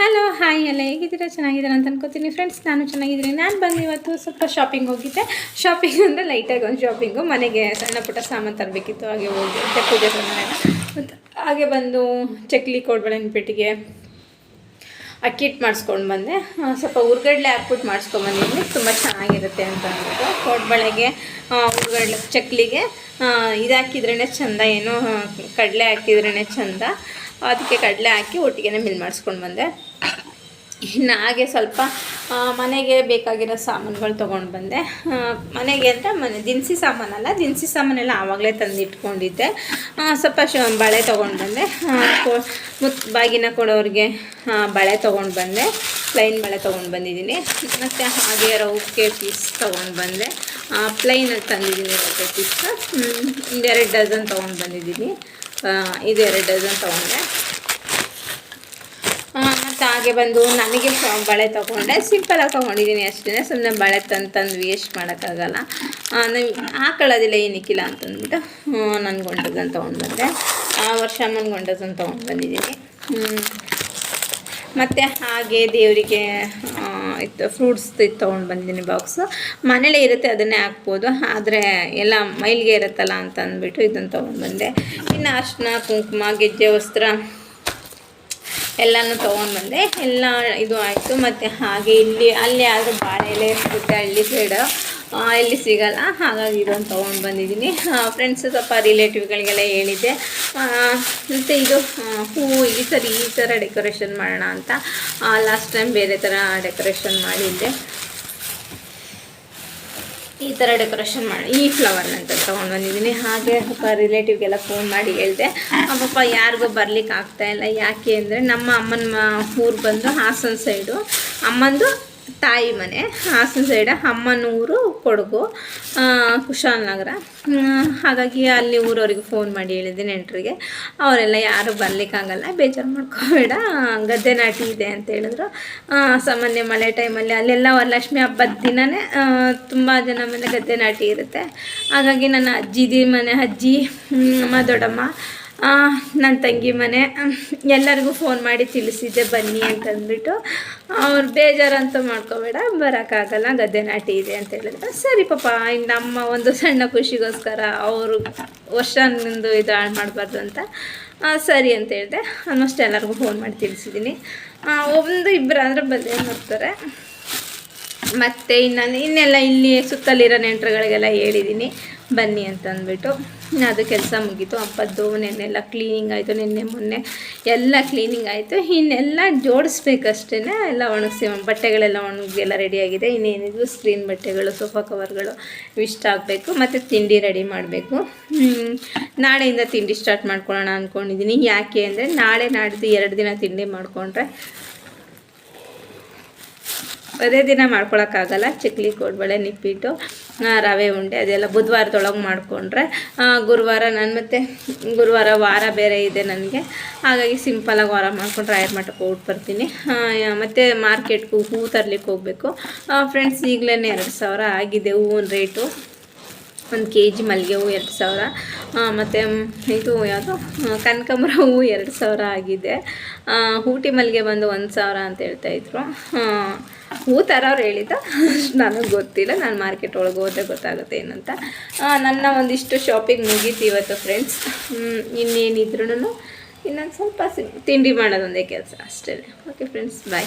Hello hi ಎಲ್ಲ ಹೇಗಿದ್ದೀರಾ? ಚೆನ್ನಾಗಿದ್ದೀರಾ ಅಂತ ಅನ್ಕೋತೀನಿ. ಫ್ರೆಂಡ್ಸ್ ನಾನು ಚೆನ್ನಾಗಿದ್ದೀನಿ. ನಾನು ಬಂದು ಇವತ್ತು ಸ್ವಲ್ಪ ಶಾಪಿಂಗ್ ಹೋಗಿದ್ದೆ. ಶಾಪಿಂಗ್ ಅಂದರೆ ಲೈಟಾಗಿ ಒಂದು ಶಾಪಿಂಗು ಮನೆಗೆ ಸಣ್ಣ ಪುಟ್ಟ ಸಾಮಾನು ತರಬೇಕಿತ್ತು. ಹಾಗೆ ಹೋಗಿ ಪೂಜೆ ಸಾಮಾನು ಮತ್ತು ಹಾಗೆ ಬಂದು ಚಕ್ಲಿ ಕೋಡ್ಬಳೆನ ಪೆಟ್ಟಿಗೆ ಅಕ್ಕಿ ಹಿಟ್ಟು ಮಾಡಿಸ್ಕೊಂಡು ಬಂದೆ. ಸ್ವಲ್ಪ ಹುರ್ಗಡ್ಲೆ ಹಾಕ್ಬಿಟ್ಟು ಮಾಡಿಸ್ಕೊಂಬಂದಿದ್ದೀನಿ ತುಂಬ ಚೆನ್ನಾಗಿರುತ್ತೆ ಅಂತ ಅಂದ್ಬಿಟ್ಟು ಕೋಡ್ಬಳೆಗೆ ಹುರ್ಗಡ್ಲೆ ಚಕ್ಲಿಗೆ ಇದಾಕಿದ್ರೇ ಚೆಂದ. ಏನು ಕಡಲೆ ಹಾಕಿದ್ರೇ ಚೆಂದ. ಅದಕ್ಕೆ ಕಡಲೆ ಹಾಕಿ ಒಟ್ಟಿಗೆ ಮಿಲ್ ಮಾಡಿಸ್ಕೊಂಡು ಬಂದೆ. ಇನ್ನು ಹಾಗೆ ಸ್ವಲ್ಪ ಮನೆಗೆ ಬೇಕಾಗಿರೋ ಸಾಮಾನುಗಳು ತೊಗೊಂಡು ಬಂದೆ. ಮನೆಗೆ ಅಂತ ಮನೆ, ದಿನಸಿ ಸಾಮಾನಲ್ಲ, ದಿನಸಿ ಸಾಮಾನೆಲ್ಲ ಆವಾಗಲೇ ತಂದು ಇಟ್ಕೊಂಡಿದ್ದೆ ಸ್ವಲ್ಪ ಶ, ಬಳೆ ತೊಗೊಂಡು ಬಂದೆ. ಮುತ್, ಬಾಗಿನ ಕೊಡೋರಿಗೆ ಬಳೆ ತೊಗೊಂಡು ಬಂದೆ. ಪ್ಲೈನ್ ಬಳೆ ತೊಗೊಂಡು ಬಂದಿದ್ದೀನಿ. ಮತ್ತು ಹಾಗೆ ರೌಕೆ ಪೀಸ್ ತೊಗೊಂಡು ಬಂದೆ. ಪ್ಲೈನಲ್ಲಿ ತಂದಿದ್ದೀನಿ ರೌಕೆ ಪೀಸ್ ಎರಡು ಡಜನ್ ತೊಗೊಂಡು ಬಂದಿದ್ದೀನಿ. ಇದು ಎರಡು ಡಜನ್ ತೊಗೊಂಡೆ ಮತ್ತು ಹಾಗೆ ಬಂದು ನನಗೆ ಬಳೆ ತೊಗೊಂಡೆ. ಸಿಂಪಲಾಗಿ ತೊಗೊಂಡಿದ್ದೀನಿ ಅಷ್ಟೇ. ಸುಮ್ಮನೆ ಬಳೆ ತಂದು ತಂದು ವೇಸ್ಟ್ ಮಾಡೋಕ್ಕಾಗಲ್ಲ. ನಾವು ಹಾಕೊಳ್ಳೋದಿಲ್ಲ ಏನಕ್ಕಿಲ್ಲ ಅಂತಂದ್ಬಿಟ್ಟು ನನ್ನ ಡಜನ್ ತೊಗೊಂಡು ಬಂದೆ. ಆ ವರ್ಷ ನನ್ನ ಡಜನ್ ತೊಗೊಂಡು ಬಂದಿದ್ದೀನಿ. ಮತ್ತು ಹಾಗೆ ದೇವರಿಗೆ ಇತ್ತು ಫ್ರೂಟ್ಸ್ ತೊಗೊಂಡು ಬಂದಿನಿ ಬಾಕ್ಸು ಮನೇಲೇ ಇರುತ್ತೆ, ಅದನ್ನೇ ಹಾಕ್ಬೋದು. ಆದರೆ ಎಲ್ಲ ಮೈಲಿಗೆ ಇರುತ್ತಲ್ಲ ಅಂತ ಅಂದ್ಬಿಟ್ಟು ಇದನ್ನು ತೊಗೊಂಡು ಬಂದೆ. ಇನ್ನು ಅರ್ಶಿನ, ಕುಂಕುಮ, ಗೆಜ್ಜೆ, ವಸ್ತ್ರ ಎಲ್ಲನೂ ತೊಗೊಂಡು ಬಂದೆ. ಎಲ್ಲ ಇದು ಆಯಿತು. ಮತ್ತು ಹಾಗೆ ಇಲ್ಲಿ, ಅಲ್ಲಿ ಆದರೂ ಬಾಳೆ ಎಲೆ ಹಳ್ಳಿ ಸೈಡ್ ಇಲ್ಲಿ ಸಿಗಲ್ಲ. ಹಾಗಾಗಿ ಇದೊಂದು ತೊಗೊಂಡು ಬಂದಿದ್ದೀನಿ. ಫ್ರೆಂಡ್ಸ್ ಸ್ವಲ್ಪ ರಿಲೇಟಿವ್ಗಳಿಗೆಲ್ಲ ಹೇಳಿದ್ದೆ. ಮತ್ತು ಇದು ಹೂವು ಈ ಸರಿ ಈ ಥರ ಡೆಕೋರೇಷನ್ ಮಾಡೋಣ ಅಂತ. ಲಾಸ್ಟ್ ಟೈಮ್ ಬೇರೆ ಥರ ಡೆಕೋರೇಷನ್ ಮಾಡಿದ್ದೆ. ಈ ಥರ ಡೆಕೋರೇಷನ್ ಮಾಡಿ, ಈ ಫ್ಲವರ್ನಂತ ತೊಗೊಂಡು ಬಂದಿದ್ದೀನಿ. ಹಾಗೆ ಪಾಪ ರಿಲೇಟಿವ್ಗೆಲ್ಲ ಫೋನ್ ಮಾಡಿ ಹೇಳಿದೆ. ಪಾಪ ಯಾರಿಗೂ ಬರ್ಲಿಕ್ಕೆ ಆಗ್ತಾಯಿಲ್ಲ ಯಾಕೆ ಅಂದರೆ ನಮ್ಮ ಅಮ್ಮನ ಊರು ಬಂದು ಹಾಸನ ಸೈಡು ಅಮ್ಮಂದು ತಾಯಿ ಮನೆ, ಹಾಸನ ಸೈಡ ಅಮ್ಮನ ಊರು ಕೊಡಗು ಕುಶಾಲ್ ನಗರ. ಹಾಗಾಗಿ ಅಲ್ಲಿ ಊರವ್ರಿಗೆ ಫೋನ್ ಮಾಡಿ ಹೇಳಿದ್ದೆ ನೆಂಟರಿಗೆ. ಅವರೆಲ್ಲ ಯಾರು ಬರ್ಲಿಕ್ಕಾಗಲ್ಲ, ಬೇಜಾರು ಮಾಡ್ಕೋಬೇಡ, ಗದ್ದೆ ನಾಟಿ ಇದೆ ಅಂತ ಹೇಳಿದ್ರು. ಸಾಮಾನ್ಯ ಮಳೆ ಟೈಮಲ್ಲಿ ಅಲ್ಲೆಲ್ಲ ವರಲಕ್ಷ್ಮಿ ಹಬ್ಬದ ದಿನವೇ ತುಂಬ ಜನ ಮನೆ ಗದ್ದೆ ನಾಟಿ ಇರುತ್ತೆ. ಹಾಗಾಗಿ ನನ್ನ ಅಜ್ಜಿದಿ ಮನೆ ಅಜ್ಜಿ ಅಮ್ಮ ದೊಡ್ಡಮ್ಮ ನನ್ನ ತಂಗಿ ಮನೆ. ಎಲ್ಲರಿಗೂ ಫೋನ್ ಮಾಡಿ ತಿಳಿಸಿದ್ದೆ, ಬನ್ನಿ ಅಂತಂದ್ಬಿಟ್ಟು. ಅವ್ರು ಬೇಜಾರಂತೂ ಮಾಡ್ಕೋಬೇಡ, ಬರೋಕ್ಕಾಗಲ್ಲ, ಗದ್ದೆ ನಾಟಿ ಇದೆ ಅಂತ ಹೇಳಿದ್ರೆ. ಸರಿ ಪಾಪ ನಮ್ಮ ಒಂದು ಸಣ್ಣ ಖುಷಿಗೋಸ್ಕರ ಅವರು ವರ್ಷನೊಂದು ಇದು ಹಾಳು ಮಾಡಬಾರ್ದು ಅಂತ. ಸರಿ ಅಂತ ಹೇಳಿದೆ. ಆಲ್ಮೋಸ್ಟ್ ಎಲ್ಲರಿಗೂ ಫೋನ್ ಮಾಡಿ ತಿಳಿಸಿದ್ದೀನಿ. ಒಂದು ಇಬ್ಬರು ಅಂದರೆ ಬಂದೇ ಮಾಡ್ತಾರೆ? ಮತ್ತು ಇನ್ನು ಇನ್ನೆಲ್ಲ ಇಲ್ಲಿ ಸುತ್ತಲಿರೋ ನೆಂಟರುಗಳಿಗೆಲ್ಲ ಹೇಳಿದ್ದೀನಿ. ಬನ್ನಿ ಅಂತ ಅಂದ್ಬಿಟ್ಟು ಅದು ಕೆಲಸ ಮುಗೀತು. ಹಬ್ಬದ್ದು ನೆನ್ನೆಲ್ಲ ಕ್ಲೀನಿಂಗ್ ಆಯಿತು, ನಿನ್ನೆ ಮೊನ್ನೆ ಎಲ್ಲ ಕ್ಲೀನಿಂಗ್ ಆಯಿತು. ಇನ್ನೆಲ್ಲ ಜೋಡಿಸ್ಬೇಕಷ್ಟೇ ಎಲ್ಲ ಒಣಗಿಸಿ, ಬಟ್ಟೆಗಳೆಲ್ಲ ಒಣಗಿ ಎಲ್ಲ ರೆಡಿಯಾಗಿದೆ ಇನ್ನೇನಿದು ಸ್ಕ್ರೀನ್ ಬಟ್ಟೆಗಳು ಸೋಫಾ ಕವರ್ಗಳು ಇಷ್ಟ ಆಗಬೇಕು. ಮತ್ತು ತಿಂಡಿ ರೆಡಿ ಮಾಡಬೇಕು. ನಾಳೆಯಿಂದ ತಿಂಡಿ ಸ್ಟಾರ್ಟ್ ಮಾಡ್ಕೊಳ್ಳೋಣ ಅಂದ್ಕೊಂಡಿದ್ದೀನಿ ಯಾಕೆ ಅಂದರೆ ನಾಳೆ ನಾಡಿದ್ದು ಎರಡು ದಿನ ತಿಂಡಿ ಮಾಡಿಕೊಂಡ್ರೆ ಅದೇ ದಿನ ಮಾಡ್ಕೊಳಕ್ಕಾಗಲ್ಲ. ಚಕ್ಲಿ, ಕೋಡ್ಬಳೆ, ನಿಪ್ಪಿಟ್ಟು ರವೆ ಉಂಡೆ ಅದೆಲ್ಲ ಬುಧವಾರದೊಳಗೆ ಮಾಡಿಕೊಂಡ್ರೆ ಗುರುವಾರ ನಾನು ಮತ್ತು ಗುರುವಾರ ವಾರ ಬೇರೆ ಇದೆ ನನಗೆ. ಹಾಗಾಗಿ ಸಿಂಪಲಾಗಿ ವಾರ ಮಾಡ್ಕೊಂಡು ರಾಯರ್ ಮಠಕ್ಕೆ ಹೋಗಿ ಬರ್ತೀನಿ. ಮತ್ತು ಮಾರ್ಕೆಟ್ಗೂ ಹೂವು ತರ್ಲಿಕ್ಕೆ ಹೋಗಬೇಕು. ಫ್ರೆಂಡ್ಸ್ ಈಗಲೇ ಎರಡು ಸಾವಿರ ಆಗಿದೆ ಹೂವಿನ ರೇಟು. ಒಂದು ಕೆ ಜಿ ಮಲ್ಲಿಗೆ ಹೂವು ಎರಡು ಸಾವಿರ. ಮತ್ತು ಇದು ಯಾವುದು? ಕನಕಾಂಬರ ಹೂವು ಎರಡು ಸಾವಿರ ಆಗಿದೆ. ಊಟಿ ಮಲ್ಲಿಗೆ ಬಂದು ಒಂದು ಸಾವಿರ ಅಂತ ಹೇಳ್ತಾಯಿದ್ರು ಹೂ ಅವ್ರು ಹೇಳಿದ ನನಗೆ ಗೊತ್ತಿಲ್ಲ, ನಾನು ಮಾರ್ಕೆಟ್ ಒಳಗೆ ಹೋದ್ರೆ ಗೊತ್ತಾಗುತ್ತೆ ಏನಂತ. ನನ್ನ ಒಂದಿಷ್ಟು ಶಾಪಿಂಗ್ ಮುಗೀತು ಇವತ್ತು ಫ್ರೆಂಡ್ಸ್ ಇನ್ನೇನಿದ್ರು ಇನ್ನೊಂದು ಸ್ವಲ್ಪ ತಿಂಡಿ ಮಾಡೋದೊಂದೇ ಕೆಲಸ ಅಷ್ಟೇ. Okay friends bye